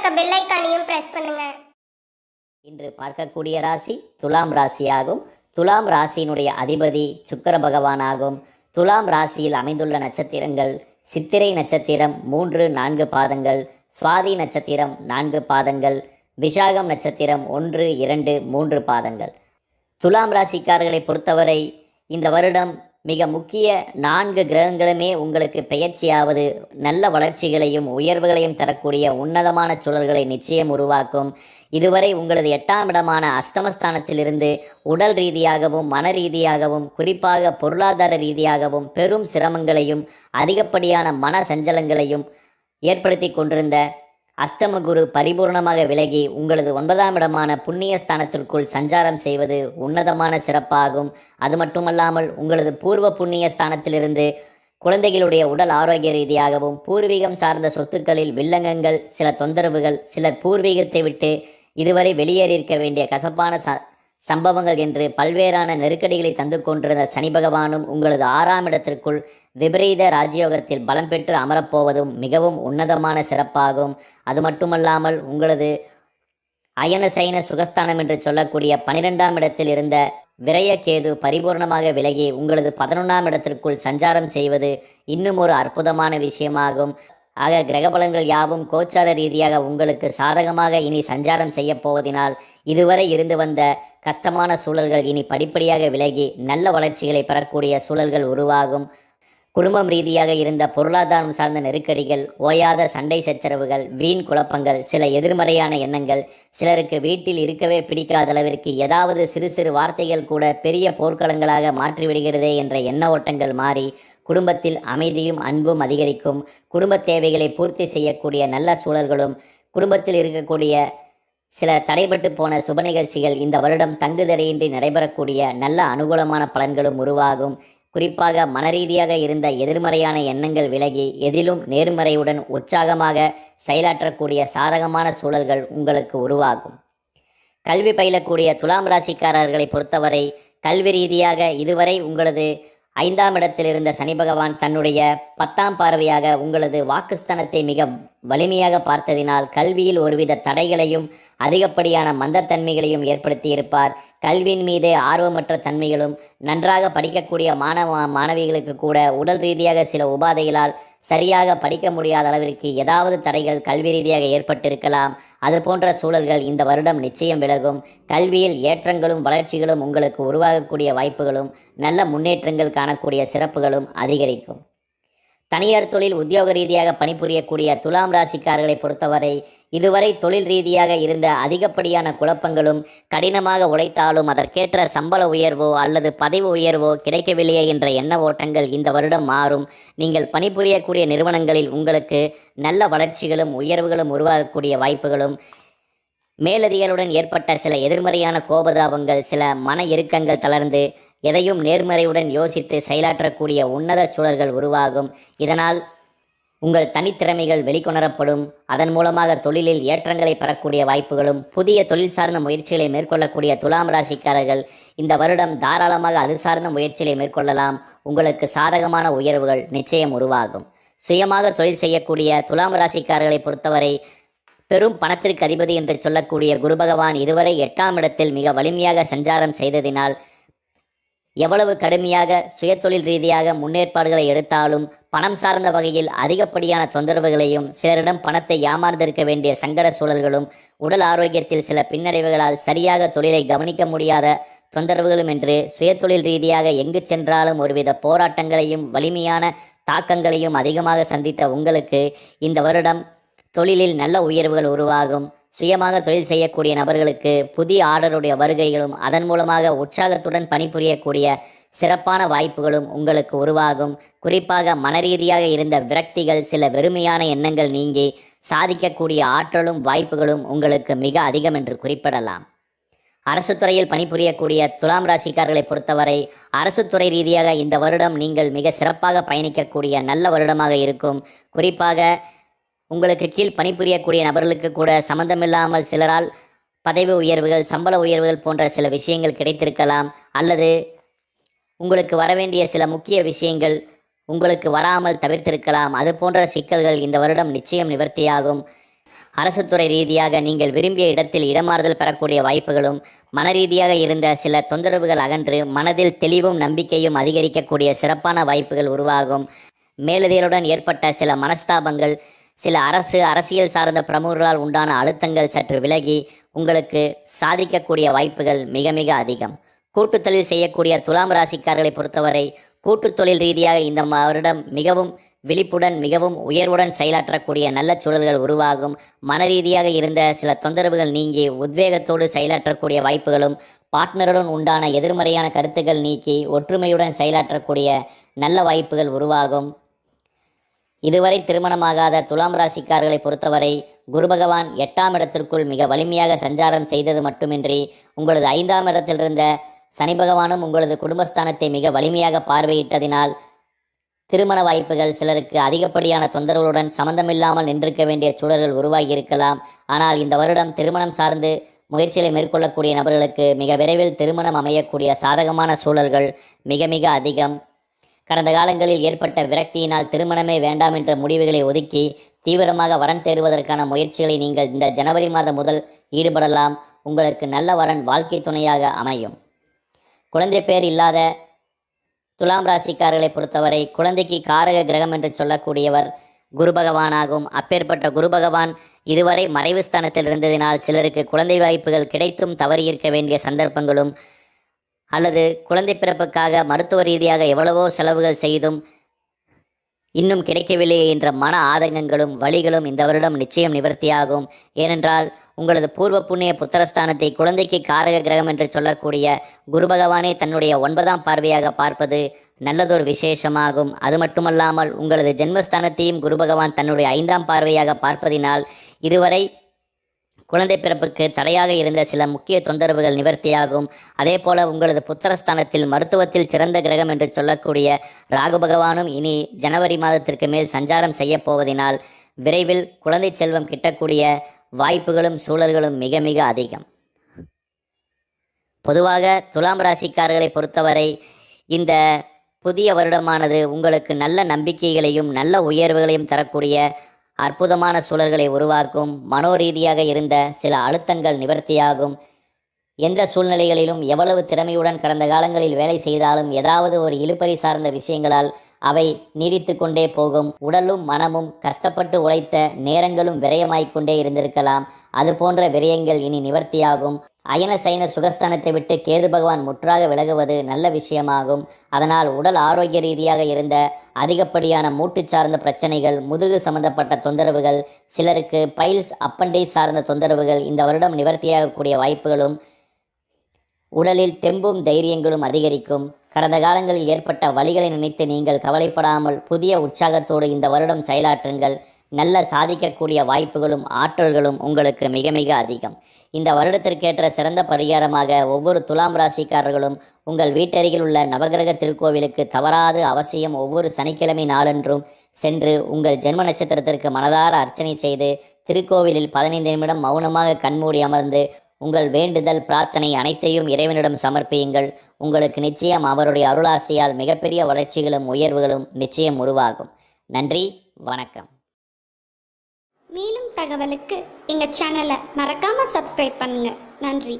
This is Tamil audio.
இருக்க பெல் ஐக்கானையும் பிரஸ் பண்ணுங்க. இன்று பார்க்கக்கூடிய ராசி துலாம் ராசியாகும். துலாம் ராசியினுடைய அதிபதி சுக்கர பகவானாகும். துலாம் ராசியில் அமைந்துள்ள நட்சத்திரங்கள் சித்திரை நட்சத்திரம் மூன்று நான்கு பாதங்கள் சுவாதி நட்சத்திரம் நான்கு பாதங்கள் விஷாகம் நட்சத்திரம் ஒன்று இரண்டு மூன்று பாதங்கள். துலாம் ராசிக்காரர்களை பொறுத்தவரை இந்த வருடம் மிக முக்கிய நான்கு கிரகங்களுமே உங்களுக்கு பெயர்ச்சியாவது நல்ல வளர்ச்சிகளையும் உயர்வுகளையும் தரக்கூடிய உன்னதமான சூழல்களை நிச்சயம் உருவாக்கும். இதுவரை உங்களது எட்டாம் இடமான அஸ்தமஸ்தானத்திலிருந்து உடல் ரீதியாகவும் மன ரீதியாகவும் குறிப்பாக பொருளாதார ரீதியாகவும் பெரும் சிரமங்களையும் அதிகப்படியான மன சஞ்சலங்களையும் ஏற்படுத்தி கொண்டிருந்த அஷ்டமகுரு பரிபூர்ணமாக விலகி உங்களது ஒன்பதாம் இடமான புண்ணிய ஸ்தானத்திற்குள் சஞ்சாரம் செய்வது உன்னதமான சிறப்பாகும். அது மட்டுமல்லாமல் உங்களது பூர்வ புண்ணிய ஸ்தானத்திலிருந்து குழந்தைகளுடைய உடல் ஆரோக்கிய ரீதியாகவும் பூர்வீகம் சார்ந்த சொத்துக்களில் வில்லங்கங்கள் சில தொந்தரவுகள் சிலர் பூர்வீகத்தை விட்டு இதுவரை வெளியேறியிருக்க வேண்டிய கசப்பான ச சம்பவங்கள் என்று பல்வேறான நெருக்கடிகளை தந்து கொண்டிருந்த சனி பகவானும் உங்களது ஆறாம் இடத்திற்குள் விபரீத ராஜயோகத்தில் பலம் பெற்று அமரப்போவதும் மிகவும் உன்னதமான சிறப்பாகும். அது மட்டுமல்லாமல் உங்களது அயன சைன சுகஸ்தானம் என்று சொல்லக்கூடிய பனிரெண்டாம் இடத்தில் இருந்த விரயக்கேது பரிபூர்ணமாக விலகி உங்களது பதினொன்றாம் இடத்திற்குள் சஞ்சாரம் செய்வது இன்னும் ஒரு அற்புதமான விஷயமாகும். ஆக கிரகபலங்கள் யாவும் கோச்சார ரீதியாக உங்களுக்கு சாதகமாக இனி சஞ்சாரம் செய்ய போவதினால் இதுவரை இருந்து வந்த கஷ்டமான சூழல்கள் இனி படிப்படியாக விலகி நல்ல வளர்ச்சிகளை பெறக்கூடிய சூழல்கள் உருவாகும். குடும்பம் ரீதியாக இருந்த பொருளாதாரம் சார்ந்த நெருக்கடிகள் ஓயாத சண்டை சச்சரவுகள் வீண் குழப்பங்கள் சில எதிர்மறையான எண்ணங்கள் சிலருக்கு வீட்டில் இருக்கவே பிடிக்காத அளவிற்கு ஏதாவது சிறு சிறு வார்த்தைகள் கூட பெரிய போர்க்களங்களாக மாற்றிவிடுகிறதே என்ற எண்ண ஓட்டங்கள் மாறி குடும்பத்தில் அமைதியும் அன்பும் அதிகரிக்கும். குடும்ப தேவைகளை பூர்த்தி செய்யக்கூடிய நல்ல சூழல்களும் குடும்பத்தில் இருக்கக்கூடிய சில தடைபட்டு போன சுப நிகழ்ச்சிகள் இந்த வருடம் தங்குதடையின்றி நடைபெறக்கூடிய நல்ல அனுகூலமான பலன்களும் உருவாகும். குறிப்பாக மனரீதியாக இருந்த எதிர்மறையான எண்ணங்கள் விலகி எதிலும் நேர்மறையுடன் உற்சாகமாக செயலாற்றக்கூடிய சாதகமான சூழல்கள் உங்களுக்கு உருவாகும். கல்வி பயிலக்கூடிய துலாம் ராசிக்காரர்களை பொறுத்தவரை கல்வி ரீதியாக இதுவரை உங்களது ஐந்தாம் இடத்தில் இருந்த சனி பகவான் தன்னுடைய பத்தாம் பார்வையாக உங்களது வாக்குஸ்தானத்தை மிக வலிமையாக பார்த்ததினால் கல்வியில் ஒருவித தடைகளையும் அதிகப்படியான மந்தத்தன்மைகளையும் ஏற்படுத்தியிருப்பார். கல்வியின் மீது ஆர்வமற்ற தன்மைகளும் நன்றாக படிக்கக்கூடிய மாணவ மாணவிகளுக்கு கூட உடல் ரீதியாக சில உபாதைகளால் சரியாக படிக்க முடியாத அளவிற்கு ஏதாவது தடைகள் கல்வி ரீதியாக ஏற்பட்டிருக்கலாம். அது போன்ற சூழல்கள் இந்த வருடம் நிச்சயம் விலகும். கல்வியில் ஏற்றங்களும் வளர்ச்சிகளும் உங்களுக்கு உருவாகக்கூடிய வாய்ப்புகளும் நல்ல முன்னேற்றங்கள் காணக்கூடிய சிறப்புகளும் அதிகரிக்கும். தனியார் தொழில் உத்தியோக ரீதியாக பணிபுரியக்கூடிய துலாம் ராசிக்காரர்களை பொறுத்தவரை இதுவரை தொழில் ரீதியாக இருந்த அதிகப்படியான குழப்பங்களும் கடினமாக உழைத்தாலும் அதற்கேற்ற சம்பள உயர்வோ அல்லது பதவி உயர்வோ கிடைக்கவில்லையே என்ற எண்ண ஓட்டங்கள் இந்த வருடம் மாறும். நீங்கள் பணிபுரியக்கூடிய நிறுவனங்களில் உங்களுக்கு நல்ல வளர்ச்சிகளும் உயர்வுகளும் உருவாகக்கூடிய வாய்ப்புகளும் மேலதிகளுடன் ஏற்பட்ட சில எதிர்மறையான கோபதாபங்கள் சில மன இறுக்கங்கள் தளர்ந்து எதையும் நேர்மறையுடன் யோசித்து செயலாற்றக்கூடிய உன்னத சூழல்கள் உருவாகும். இதனால் உங்கள் தனித்திறமைகள் வெளிக்கொணரப்படும். அதன் மூலமாக தொழிலில் ஏற்றங்களை பெறக்கூடிய வாய்ப்புகளும் புதிய தொழில் சார்ந்த முயற்சிகளை மேற்கொள்ளக்கூடிய துலாம் ராசிக்காரர்கள் இந்த வருடம் தாராளமாக அது சார்ந்த முயற்சிகளை மேற்கொள்ளலாம். உங்களுக்கு சாதகமான உயர்வுகள் நிச்சயம் உருவாகும். சுயமாக தொழில் செய்யக்கூடிய துலாம் ராசிக்காரர்களை பொறுத்தவரை பெரும் பணத்திற்கு அதிபதி என்று சொல்லக்கூடிய குரு பகவான் இதுவரை எட்டாம் இடத்தில் மிக வலிமையாக சஞ்சாரம் செய்ததினால் எவ்வளவு கடுமையாக சுயதொழில் ரீதியாக முன்னேற்பாடுகளை எடுத்தாலும் பணம் சார்ந்த வகையில் அதிகப்படியான தொந்தரவுகளையும் சிலரிடம் பணத்தை ஏமாந்திருக்க வேண்டிய சங்கட சூழல்களும் உடல் ஆரோக்கியத்தில் சில பின்னடைவுகளால் சரியாக தொழிலை கவனிக்க முடியாத தொந்தரவுகளும் என்று சுயதொழில் ரீதியாக எங்கு சென்றாலும் ஒருவித போராட்டங்களையும் வலிமையான தாக்கங்களையும் அதிகமாக சந்தித்த உங்களுக்கு இந்த வருடம் தொழிலில் நல்ல உயர்வுகள் உருவாகும். சுயமாக தொழில் செய்யக்கூடிய நபர்களுக்கு புதிய ஆர்டருடைய வருகைகளும் அதன் மூலமாக உற்சாகத்துடன் பணிபுரியக்கூடிய சிறப்பான வாய்ப்புகளும் உங்களுக்கு உருவாகும். குறிப்பாக மனரீதியாக இருந்த விரக்திகள் சில வெறுமையான எண்ணங்கள் நீங்கி சாதிக்கக்கூடிய ஆற்றலும் வாய்ப்புகளும் உங்களுக்கு மிக அதிகம் என்று குறிப்பிடலாம். அரசு துறையில் பணிபுரியக்கூடிய துலாம் ராசிக்காரர்களை பொறுத்தவரை அரசு துறை ரீதியாக இந்த வருடம் நீங்கள் மிக சிறப்பாக பயணிக்கக்கூடிய நல்ல வருடமாக இருக்கும். குறிப்பாக உங்களுக்கு கீழ் பணிபுரியக்கூடிய நபர்களுக்கு கூட சம்பந்தமில்லாமல் சிலரால் பதவி உயர்வுகள் சம்பள உயர்வுகள் போன்ற சில விஷயங்கள் கிடைத்திருக்கலாம். அல்லது உங்களுக்கு வரவேண்டிய சில முக்கிய விஷயங்கள் உங்களுக்கு வராமல் தவிர்த்திருக்கலாம். அது போன்ற சிக்கல்கள் இந்த வருடம் நிச்சயம் நிவர்த்தியாகும். அரசு துறை ரீதியாக நீங்கள் விரும்பிய இடத்தில் இடமாறுதல் பெறக்கூடிய வாய்ப்புகளும் மன ரீதியாக இருந்த சில தொந்தரவுகள் அகன்று மனதில் தெளிவும் நம்பிக்கையும் அதிகரிக்கக்கூடிய சிறப்பான வாய்ப்புகள் உருவாகும். மேலதிகளுடன் ஏற்பட்ட சில மனஸ்தாபங்கள் சில அரசு அரசியல் சார்ந்த பிரமுகர்களால் உண்டான அழுத்தங்கள் சற்று விலகி உங்களுக்கு சாதிக்கக்கூடிய வாய்ப்புகள் மிக மிக அதிகம். கூட்டுத் தொழில் செய்யக்கூடிய துலாம் ராசிக்காரர்களை பொறுத்தவரை கூட்டுத் தொழில் ரீதியாக இந்த வருடம் மிகவும் விழிப்புடன் மிகவும் உயர்வுடன் செயலாற்றக்கூடிய நல்ல சூழல்கள் உருவாகும். மன ரீதியாக இருந்த சில தொந்தரவுகள் நீங்கி உத்வேகத்தோடு செயலாற்றக்கூடிய வாய்ப்புகளும் பார்ட்னருடன் உண்டான எதிர்மறையான கருத்துக்கள் நீக்கி ஒற்றுமையுடன் செயலாற்றக்கூடிய நல்ல வாய்ப்புகள் உருவாகும். இதுவரை திருமணமாகாத துலாம் ராசிக்காரர்களை பொறுத்தவரை குரு பகவான் எட்டாம் இடத்திற்குள் மிக வலிமையாக சஞ்சாரம் செய்தது மட்டுமின்றி உங்களது ஐந்தாம் இடத்திலிருந்த சனி பகவானும் உங்களது குடும்பஸ்தானத்தை மிக வலிமையாக பார்வையிட்டதினால் திருமண வாய்ப்புகள் சிலருக்கு அதிகப்படியான தொந்தரவுகளுடன் சம்பந்தமில்லாமல் நின்றிருக்க வேண்டிய சூழல்கள் உருவாகி இருக்கலாம் ஆனால் இந்த வருடம் திருமணம் சார்ந்து முயற்சிகளை மேற்கொள்ளக்கூடிய நபர்களுக்கு மிக விரைவில் திருமணம் அமையக்கூடிய சாதகமான சூழல்கள் மிக மிக அதிகம். கடந்த காலங்களில் ஏற்பட்ட விரக்தியினால் திருமணமே வேண்டாம் என்ற முடிவுகளை ஒதுக்கி தீவிரமாக வரன் தேடுவதற்கான முயற்சிகளை நீங்கள் இந்த ஜனவரி மாதம் முதல் ஈடுபடலாம். உங்களுக்கு நல்ல வரன் வாழ்க்கை துணையாக அமையும். குழந்தை பேர் இல்லாத துலாம் ராசிக்காரர்களை பொறுத்தவரை குழந்தைக்கு காரக கிரகம் என்று சொல்லக்கூடியவர் குரு பகவானாகும். அப்பேற்பட்ட குரு பகவான் இதுவரை மறைவு ஸ்தானத்தில் இருந்ததினால் சிலருக்கு குழந்தை வாய்ப்புகள் கிடைத்தும் தவறியிருக்க வேண்டிய சந்தர்ப்பங்களும் அல்லது குழந்தை பிறப்புக்காக மருத்துவ ரீதியாக எவ்வளவோ செலவுகள் செய்தும் இன்னும் கிடைக்கவில்லையே என்ற மன ஆதங்கங்களும் வழிகளும் இந்த வருடம் நிச்சயம் நிவர்த்தியாகும். ஏனென்றால் உங்களது பூர்வ புண்ணிய புத்திரஸ்தானத்தை குழந்தைக்கு காரக கிரகம் என்று சொல்லக்கூடிய குரு பகவானே தன்னுடைய ஒன்பதாம் பார்வையாக பார்ப்பது நல்லதொரு விசேஷமாகும். அது மட்டுமல்லாமல் உங்களது ஜென்மஸ்தானத்தையும் குரு பகவான் தன்னுடைய ஐந்தாம் பார்வையாக பார்ப்பதினால் இதுவரை குழந்தை பிறப்புக்கு தடையாக இருந்த சில முக்கிய தொந்தரவுகள் நிவர்த்தியாகும். அதே போல உங்களது புத்திரஸ்தானத்தில் மருத்துவத்தில் சிறந்த கிரகம் என்று சொல்லக்கூடிய ராகு பகவானும் இனி ஜனவரி மாதத்திற்கு மேல் சஞ்சாரம் செய்யப்போவதினால் விரைவில் குழந்தை செல்வம் கிட்டக்கூடிய வாய்ப்புகளும் சூழல்களும் மிக மிக அதிகம். பொதுவாக துலாம் ராசிக்காரர்களை பொறுத்தவரை இந்த புதிய வருடமானது உங்களுக்கு நல்ல நம்பிக்கைகளையும் நல்ல உயர்வுகளையும் தரக்கூடிய அற்புதமான சூழல்களை உருவாக்கும் மனோரீதியாக இருந்த சில அழுத்தங்கள் நிவர்த்தியாகும். எந்த சூழ்நிலைகளிலும் எவ்வளவு திறமையுடன் கடந்த காலங்களில் வேலை செய்தாலும் ஏதாவது ஒரு இழுபறி சார்ந்த விஷயங்களால் அவை நீடித்து கொண்டே போகும். உடலும் மனமும் கஷ்டப்பட்டு உழைத்த நேரங்களும் விரயமாய்க்கொண்டே இருந்திருக்கலாம். அது போன்ற விரயங்கள் இனி நிவர்த்தியாகும். அயன சைன சுகஸ்தானத்தை விட்டு கேது பகவான் முற்றாக விலகுவது நல்ல விஷயமாகும். அதனால் உடல் ஆரோக்கிய ரீதியாக இருந்த அதிகப்படியான மூட்டு சார்ந்த பிரச்சனைகள் முதுகு சம்பந்தப்பட்ட தொந்தரவுகள் சிலருக்கு பைல்ஸ் அப்பண்டை சார்ந்த தொந்தரவுகள் இந்த வருடம் நிவர்த்தியாகக்கூடிய வாய்ப்புகளும் உடலில் தெம்பும் தைரியங்களும் அதிகரிக்கும். கடந்த காலங்களில் ஏற்பட்ட வழிகளை நினைத்து நீங்கள் கவலைப்படாமல் புதிய உற்சாகத்தோடு இந்த வருடம் செயலாற்றுங்கள். நல்ல சாதிக்கக்கூடிய வாய்ப்புகளும் ஆற்றல்களும் உங்களுக்கு மிக மிக அதிகம். இந்த வருடத்திற்கேற்ற சிறந்த பரிகாரமாக ஒவ்வொரு துலாம் ராசிக்காரர்களும் உங்கள் வீட்டருகில் உள்ள நவகிரக திருக்கோவிலுக்கு தவறாது அவசியம் ஒவ்வொரு சனிக்கிழமை நாளன்றும் சென்று உங்கள் ஜென்ம நட்சத்திரத்திற்கு மனதார அர்ச்சனை செய்து திருக்கோவிலில் பதினைந்து நிமிடம் மௌனமாக கண்மூடி அமர்ந்து உங்கள் வேண்டுதல் பிரார்த்தனை அனைத்தையும் இறைவனிடம் சமர்ப்பியுங்கள். உங்களுக்கு நிச்சயம் அவருடைய அருளாசியால் மிகப்பெரிய வளர்ச்சிகளும் உயர்வுகளும் நிச்சயம் உருவாகும். நன்றி வணக்கம். மேலும் தகவலுக்கு எங்கள் சேனலை மறக்காமல் சப்ஸ்கிரைப் பண்ணுங்கள் நன்றி.